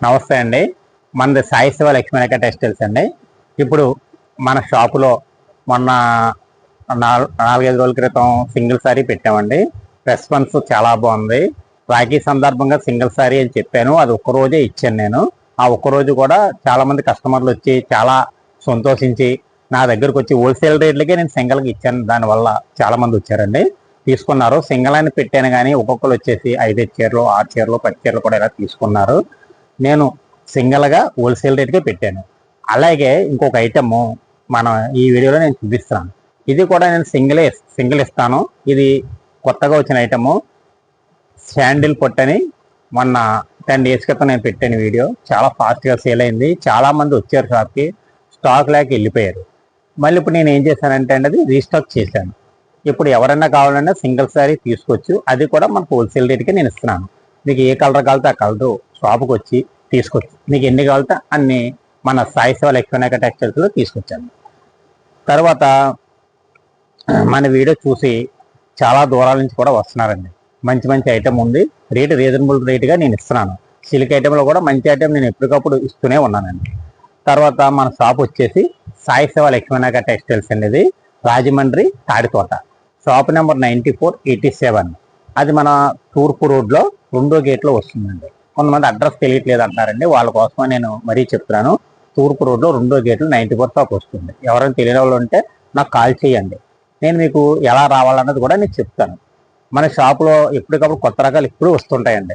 నమస్తే అండి. మనది సాయి శివ లక్ష్మీనాయక టెక్స్టైల్స్ అండి. ఇప్పుడు మన షాపులో మొన్న నాలుగు నాలుగైదు రోజుల క్రితం సింగిల్ సారీ పెట్టామండి. రెస్పాన్స్ చాలా బాగుంది. రాఖీ సందర్భంగా సింగిల్ సారీ అని చెప్పాను. అది ఒక్క రోజే ఇచ్చాను నేను. ఆ ఒక్క రోజు కూడా చాలామంది కస్టమర్లు వచ్చి చాలా సంతోషించి నా దగ్గరకు వచ్చి హోల్సేల్ రేట్లకే నేను సింగిల్కి ఇచ్చాను. దానివల్ల చాలామంది వచ్చారండి. తీసుకున్నారు. సింగిల్ అని పెట్టాను కానీ ఒక్కొక్కరు వచ్చేసి ఐదు చీరలు ఆరు చీరలు పది చీరలు కూడా ఇలా తీసుకున్నారు. నేను సింగిల్గా హోల్సేల్ రేట్కే పెట్టాను. అలాగే ఇంకొక ఐటమ్ మనం ఈ వీడియోలో నేను చూపిస్తాను ఇది కూడా నేను సింగిల్ సింగిల్ ఇస్తాను. ఇది కొత్తగా వచ్చిన ఐటము శాండిల్ పొట్టని మొన్న టెన్ డేస్ క్రితం నేను పెట్టాను వీడియో. చాలా ఫాస్ట్గా సేల్ అయింది. చాలామంది వచ్చారు షాప్కి స్టాక్ లేక వెళ్ళిపోయారు. మళ్ళీ ఇప్పుడు నేను ఏం చేశానంటే అండి అది రీస్టాక్ చేశాను. ఇప్పుడు ఎవరైనా కావాలన్నా సింగిల్ శారీ తీసుకోవచ్చు. అది కూడా మనకు హోల్సేల్ రేట్కి నేను ఇస్తున్నాను. మీకు ఏ కలర్ కావాలితే ఆ కలరు షాప్కి వచ్చి తీసుకొచ్చు. మీకు ఎన్ని కావాలితే అన్ని మన సాయి సేవ లక్ష్మీనాయక టెక్స్టైల్స్లో తీసుకొచ్చాను. తర్వాత మన వీడియో చూసి చాలా దూరాల నుంచి కూడా వస్తున్నారండి. మంచి మంచి ఐటెం ఉంది. రేటు రీజనబుల్ రేటుగా నేను ఇస్తున్నాను. సిల్క్ ఐటెంలో కూడా మంచి ఐటెం నేను ఎప్పటికప్పుడు ఇస్తూనే ఉన్నానండి. తర్వాత మన షాప్ వచ్చేసి సాయి సేవ లక్ష్మీనాయక టెక్స్టైల్స్ అనేది Rajahmundry Tadithota. Shop number ninety four eighty seven. అది మన తూర్పు రోడ్లో రెండో గేట్లో వస్తుందండి. కొంతమంది అడ్రస్ తెలియట్లేదు అంటారండి వాళ్ళ కోసమే నేను మరీ చెప్తున్నాను. తూర్పు రోడ్లో రెండో గేట్లు నైంటీ ఫోర్ షాప్ వస్తుంది. ఎవరైనా తెలియని వాళ్ళు ఉంటే నాకు కాల్ చేయండి. నేను మీకు ఎలా రావాలన్నది కూడా నేను చెప్తాను. మన షాప్లో ఎప్పటికప్పుడు కొత్త రకాలు ఎప్పుడు వస్తుంటాయండి.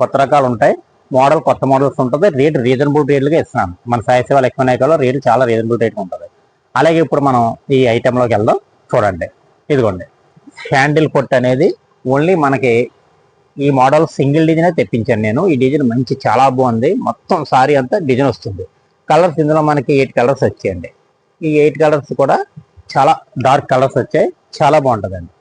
కొత్త రకాలు ఉంటాయి. మోడల్ కొత్త మోడల్స్ ఉంటుంది. రేట్ రీజనబుల్ రేట్లుగా ఇస్తున్నాను. మన సాయి సేవలు లక్ష్మీ నాయకులో రేటు చాలా రీజనబుల్ రేట్ ఉంటుంది. అలాగే ఇప్పుడు మనం ఈ ఐటెంలోకి వెళ్దాం. చూడండి. ఇదిగోండి. హ్యాండిల్ పొట్ అనేది ఓన్లీ మనకి ఈ మోడల్ సింగిల్ డిజైన్ తెప్పించాను నేను. ఈ డిజైన్ మంచి చాలా బాగుంది. మొత్తం సారీ అంతా డిజైన్ వస్తుంది. కలర్స్ ఇందులో మనకి ఎయిట్ కలర్స్ వచ్చాయండి. ఈ ఎయిట్ కలర్స్ కూడా చాలా డార్క్ కలర్స్ వచ్చాయి. చాలా బాగుంటుందండి.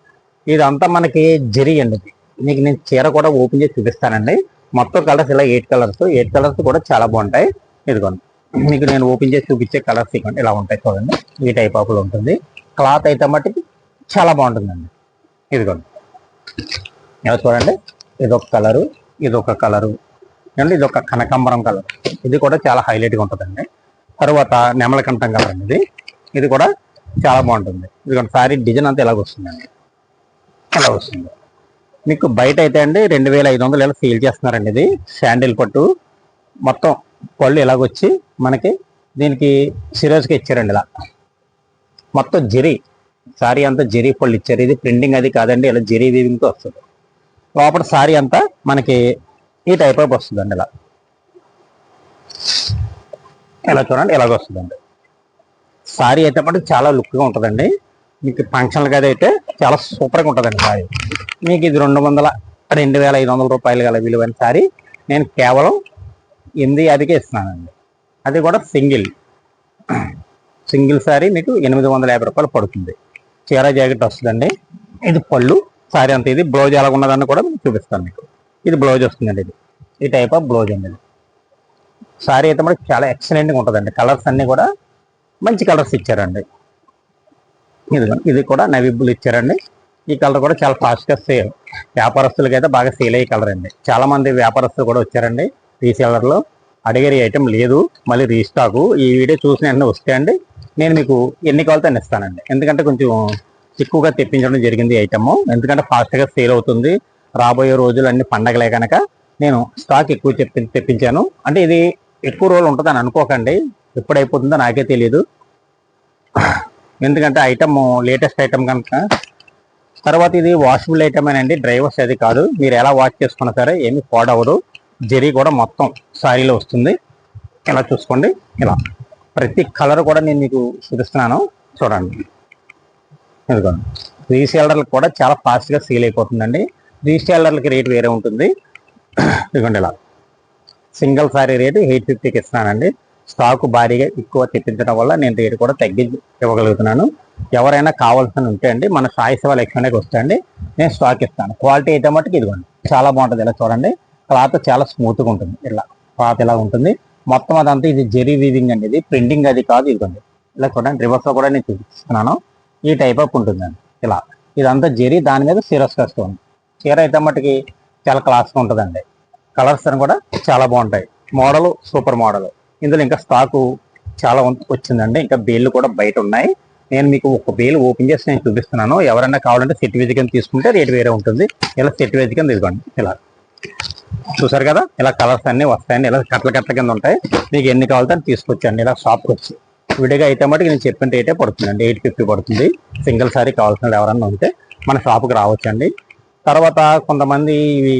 ఇదంతా మనకి జరి అండి ఇది. మీకు నేను చీర కూడా ఓపెన్ చేసి చూపిస్తానండి. మొత్తం కలర్స్ ఇలా ఎయిట్ కలర్స్. ఎయిట్ కలర్స్ కూడా చాలా బాగుంటాయి. ఇదిగోండి. మీకు నేను ఓపెన్ చేసి చూపించే కలర్స్ ఇవ్వండి. ఇలా ఉంటాయి చూడండి. ఈ టైప్ ఆఫ్లో ఉంటుంది. క్లాత్ అయితే మట్టుకి చాలా బాగుంటుందండి. ఇదిగోండి. ఇలా చూడండి. ఇదొక కలరు ఇదొక కలరు. అండి ఇదొక కనకాంబరం కలర్. ఇది కూడా చాలా హైలైట్గా ఉంటుందండి. తర్వాత నెమలకంఠం కలర్ అండి ఇది. ఇది కూడా చాలా బాగుంటుంది. ఎందుకంటే శారీ డిజైన్ అంతా ఇలాగ వస్తుందండి. ఇలా వస్తుంది. మీకు బయట అయితే అండి రెండు వేల ఐదు వందలు ఇలా సేల్ చేస్తున్నారండి ఇది. శాండిల్ పట్టు. మొత్తం పళ్ళు ఇలాగొచ్చి మనకి దీనికి సిరోజ్కి ఇచ్చారండి ఇలా. మొత్తం జెరీ. సారీ అంతా జెరీ పళ్ళు ఇచ్చారు. ఇది ప్రింటింగ్ అది కాదండి ఇలా జెరీ వీవింగ్తో వస్తుంది. లోపల సారీ అంతా మనకి ఈ టైప్ ఆఫ్ వస్తుందండి ఇలా. ఇలా చూడండి ఇలాగ వస్తుందండి. సారీ అయితే మటుకు చాలా లుక్గా ఉంటుందండి. మీకు ఫంక్షన్లు కదా అయితే చాలా సూపర్గా ఉంటుందండి సారీ. మీకు ఇది రెండు వందల రెండు వేల ఐదు వందల రూపాయలు గల విలువైన సారీ. నేను కేవలం ఎనిమిది యాదికే ఇస్తున్నానండి. అది కూడా సింగిల్. సింగిల్ సారీ మీకు ఎనిమిది వందల యాభై రూపాయలు పడుతుంది. చీర జాకెట్ వస్తుందండి. ఇది పళ్ళు. సారీ అంత ఇది బ్లౌజ్ ఎలా ఉన్నదని కూడా మీకు చూపిస్తాను మీకు. ఇది బ్లౌజ్ వస్తుందండి ఇది. ఈ టైప్ ఆఫ్ బ్లౌజ్ అండి ఇది. సారీ అయితే మనకి చాలా ఎక్సలెంట్గా ఉంటుందండి. కలర్స్ అన్నీ కూడా మంచి కలర్స్ ఇచ్చారండి. ఇది ఇది కూడా నవీ బ్లూ ఇచ్చారండి. ఈ కలర్ కూడా చాలా ఫాస్ట్గా సేల్ వ్యాపారస్తులకి అయితే బాగా సేల్ అయ్యే కలర్ అండి. చాలామంది వ్యాపారస్తులు కూడా వచ్చారండి రీసేలర్లో ఈ ఐటెం లేదు మళ్ళీ రీస్టాకు ఈ వీడియో చూసిన వెంటనే వస్తే అండి నేను మీకు ఎన్ని కావాలతో అన్ని ఇస్తానండి. ఎందుకంటే కొంచెం ఎక్కువగా తెప్పించడం జరిగింది ఐటమ్ ఎందుకంటే ఫాస్ట్గా సేల్ అవుతుంది. రాబోయే రోజులు అన్ని పండగలే కనుక నేను స్టాక్ ఎక్కువ చెప్పి తెప్పించాను. అంటే ఇది ఎక్కువ రోజులు ఉంటుందని అనుకోకండి. ఎప్పుడు అయిపోతుందో నాకే తెలియదు ఎందుకంటే ఐటమ్ లేటెస్ట్ ఐటమ్ కనుక తర్వాత ఇది వాషబుల్ ఐటమ్ అండి డ్రైవర్స్ అది కాదు. మీరు ఎలా వాష్ చేసుకున్నా సరే ఏమి పాడవదు. జరీ కూడా మొత్తం సారీలో వస్తుంది. ఇలా చూసుకోండి. ఇలా. ప్రతి కలర్ కూడా నేను మీకు చూపిస్తున్నాను. చూడండి. ఇదిగోండి రీసేలర్లకు కూడా చాలా ఫాస్ట్గా సేల్ అయిపోతుందండి. రీసేలర్లకి రేట్ వేరే ఉంటుంది. ఇదిగోండి ఇలా. సింగిల్ సారీ రేటు ఎయిట్ ఫిఫ్టీకి ఇస్తున్నానండి. స్టాక్ భారీగా ఎక్కువ తెప్పించడం వల్ల నేను రేటు కూడా తగ్గించి ఇవ్వగలుగుతున్నాను. ఎవరైనా కావాల్సిన ఉంటే అండి మన సాయి సేవ లక్ష్మణకి వస్తాయండి. నేను స్టాక్ ఇస్తాను. క్వాలిటీ అయితే మట్టుకు ఇదిగోండి. చాలా బాగుంటుంది ఇలా చూడండి. క్లాత్ చాలా స్మూత్గా ఉంటుంది. ఇలా క్లాత్ ఇలా ఉంటుంది. మొత్తం అదంతా ఇది జెరీ వీవింగ్ అండి. ఇది ప్రింటింగ్ అది కాదు ఇదిగోండి. ఇలా చూడండి. రివర్స్లో కూడా నేను చూపిస్తున్నాను. ఈ టైప్ అప్ ఉంటుందండి. ఇలా. ఇదంతా జరి దాని మీద సిరస్ కష్టం చీర అయితే మట్టుకి చాలా క్లాస్గా ఉంటుందండి. కలర్స్ అని కూడా చాలా బాగుంటాయి. మోడల్ సూపర్ మోడల్ ఇందులో ఇంకా స్టాకు చాలా వచ్చిందండి. ఇంకా బేళ్ళు కూడా బయట ఉన్నాయి. నేను మీకు ఒక బేల్ ఓపెన్ చేసి నేను చూపిస్తున్నాను. ఎవరైనా కావాలంటే సెట్ వేజ్ తీసుకుంటే రేట్ వేరే ఉంటుంది. ఇలా సెట్ వేజ్ తీసుకోండి ఇలా. చూసారు కదా? ఇలా కలర్స్ అన్ని వస్తాయండి. ఇలా కట్ల కట్ల కింద ఉంటాయి. మీకు ఎన్ని కావాలంటే అని తీసుకొచ్చండి. ఇలా షాప్కి వచ్చి. విడిగా అయితే మటుకు నేను చెప్పిన రేటే పడుతుందండి. ఎయిట్ ఫిఫ్టీ పడుతుంది. సింగిల్ సారీ కావాల్సిన వాళ్ళు ఎవరన్నా ఉంటే మన షాప్కి రావచ్చండి. తర్వాత కొంతమంది ఇవి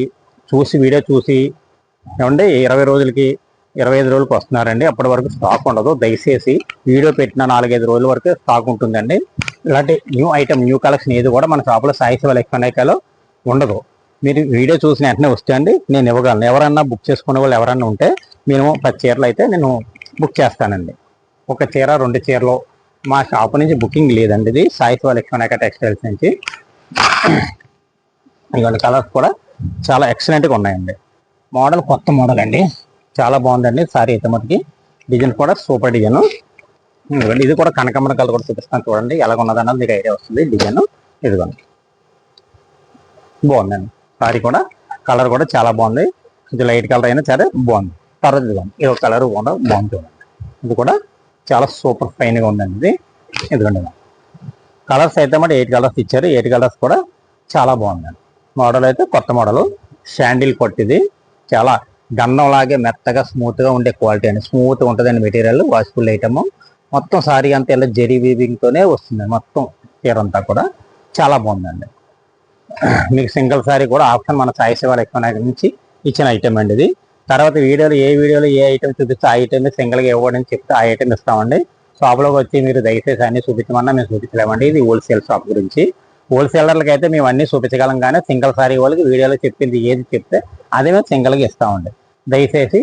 చూసి వీడియో చూసి ఏమండి ఇరవై రోజులకి ఇరవై ఐదు రోజులకు వస్తున్నారండి. అప్పటి వరకు స్టాక్ ఉండదు. దయచేసి వీడియో పెట్టిన నాలుగైదు రోజుల వరకు స్టాక్ ఉంటుందండి. ఇలాంటి న్యూ ఐటమ్ న్యూ కలెక్షన్ ఏది కూడా మన షాప్లో సాయి శివ ఎలక్ట్రానికాలో ఉండదు. మీరు వీడియో చూసిన వెంటనే వస్తే అండి నేను ఇవ్వగలను. ఎవరన్నా బుక్ చేసుకునే వాళ్ళు ఎవరన్నా ఉంటే మేము పది చీరలు అయితే నేను బుక్ చేస్తానండి. ఒక చీర రెండు చీరలు మా షాప్ నుంచి బుకింగ్ లేదండి ఇది. సాయిత్వ శివ టెక్స్టైల్స్ నుంచి. ఇవన్నీ కలర్స్ కూడా చాలా ఎక్సలెంట్గా ఉన్నాయండి. మోడల్ కొత్త మోడల్ అండి. చాలా బాగుందండి సారీ అయితే మటుకి. డిజైన్ కూడా సూపర్ డిజైన్. ఇదిగోండి ఇది కూడా కనకమ్మర కలర్ కూడా చూపిస్తాను చూడండి. ఎలా ఉన్నదన్నది మీకు ఐడియా వస్తుంది డిజైన్. ఇదిగోండి బాగుందండి. సారీ కూడా కలర్ కూడా చాలా బాగుంది. ఇది లైట్ కలర్ అయినా సరే బాగుంది. తర్వాత ఇదిగోండి ఇది ఒక కలర్ కూడా బాగుంది చూడండి. ఇది కూడా చాలా సూపర్ ఫైన్గా ఉందండి. ఇది ఇదిగోండి కలర్స్ అయితే మాట ఎయిట్ కలర్స్ ఇచ్చారు. ఎయిట్ కలర్స్ కూడా చాలా బాగుందండి మోడల్ అయితే కొత్త మోడల్. శాండిల్ కొట్టిది. చాలా గన్నంలాగే మెత్తగా స్మూత్గా ఉండే క్వాలిటీ అండి. స్మూత్ ఉంటుందండి మెటీరియల్. వాష్ఫుల్ ఐటమ్. మొత్తం సారీ అంతా ఇలా జెరీ వీవింగ్తోనే వస్తుంది. మొత్తం చీర అంతా కూడా చాలా బాగుందండి. మీకు సింగిల్ సారీ కూడా ఆప్షన్ మన సాయి ఎక్కువ నుంచి ఇచ్చిన ఐటమ్ అండి ఇది. తర్వాత వీడియోలో ఏ వీడియోలో ఏ ఐటమ్ చూపిస్తే ఆ ఐటమ్ సింగిల్గా ఇవ్వడం చెప్తే ఆ ఐటమ్ ఇస్తామండి. షాప్లోకి వచ్చి మీరు దయచేసి అన్ని చూపించమన్నా మేము చూపించలేమండి. ఇది హోల్సేల్ షాప్ గురించి. హోల్సేలర్లకి అయితే మేము అన్ని చూపించగలం కానీ సింగిల్ సారీ వాళ్ళకి వీడియోలో చెప్పింది ఏది చెప్తే అదే మేము సింగిల్గా ఇస్తామండి. దయచేసి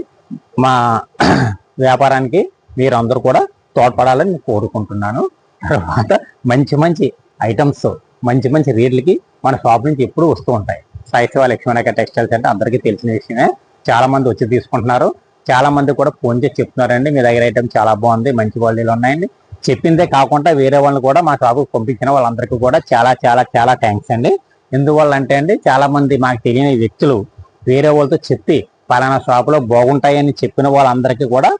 మా వ్యాపారానికి మీరు అందరూ కూడా తోడ్పడాలని కోరుకుంటున్నాను. తర్వాత మంచి మంచి ఐటమ్స్ మంచి మంచి రేట్లకి మన షాప్ నుంచి ఎప్పుడూ వస్తూ ఉంటాయి. సాయిశివ లక్ష్మణక టెక్స్టైల్స్ అంటే అందరికీ తెలిసిన విషయమే. చాలా మంది వచ్చి తీసుకుంటున్నారు. చాలా మంది కూడా ఫోన్ చేసి చెప్తున్నారండి మీ దగ్గర ఐటమ్ చాలా బాగుంది మంచి క్వాలిటీలు ఉన్నాయండి. చెప్పిందే కాకుండా వేరే వాళ్ళని కూడా మా షాపుకి పంపించిన వాళ్ళందరికీ కూడా చాలా చాలా చాలా థ్యాంక్స్ అండి. ఎందువల్ల అంటే అండి చాలా మంది మాకు తెలియని వ్యక్తులు వేరే వాళ్ళతో చెప్పి పలానా షాపులో బాగుంటాయని చెప్పిన వాళ్ళందరికీ కూడా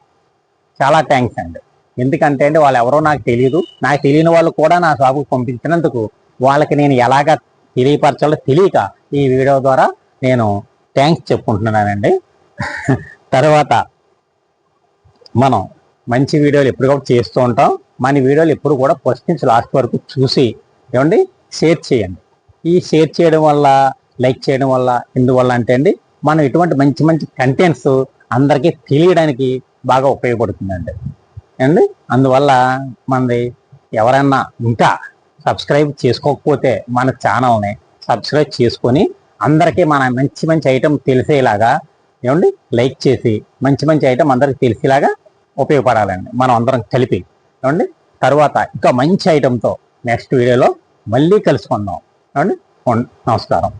చాలా థ్యాంక్స్ అండి. ఎందుకంటే అండి వాళ్ళు ఎవరో నాకు తెలియదు నాకు తెలియని వాళ్ళు కూడా నా షాపుకి పంపించినందుకు వాళ్ళకి నేను ఎలాగా తెలియపరచాలో తెలియక ఈ వీడియో ద్వారా నేను థ్యాంక్స్ చెప్పుకుంటున్నానండి. తర్వాత మనం మంచి వీడియోలు ఎప్పటికప్పుడు చేస్తూ ఉంటాం. మన వీడియోలు ఎప్పుడు కూడా ఫస్ట్ నుంచి లాస్ట్ వరకు చూసి ఏమండి? షేర్ చేయండి. ఈ షేర్ చేయడం వల్ల లైక్ చేయడం వల్ల ఎందువల్ల అంటే అండి మనం ఇటువంటి మంచి మంచి కంటెంట్స్ అందరికీ తెలియడానికి బాగా ఉపయోగపడుతుందండి. అండి అందువల్ల మనది ఎవరైనా ఇంకా సబ్స్క్రైబ్ చేసుకోకపోతే మన ఛానల్ని సబ్స్క్రైబ్ చేసుకొని అందరికీ మన మంచి మంచి ఐటెం తెలిసేలాగా ఏమండి? లైక్ చేసి మంచి మంచి ఐటెం అందరికి తెలిసేలాగా ఉపయోగపడాలండి. మనం అందరం కలిపి ఏమండి? తర్వాత ఇంకా మంచి ఐటెంతో నెక్స్ట్ వీడియోలో మళ్ళీ కలుసుకుందాం. ఏమండి? నమస్కారం.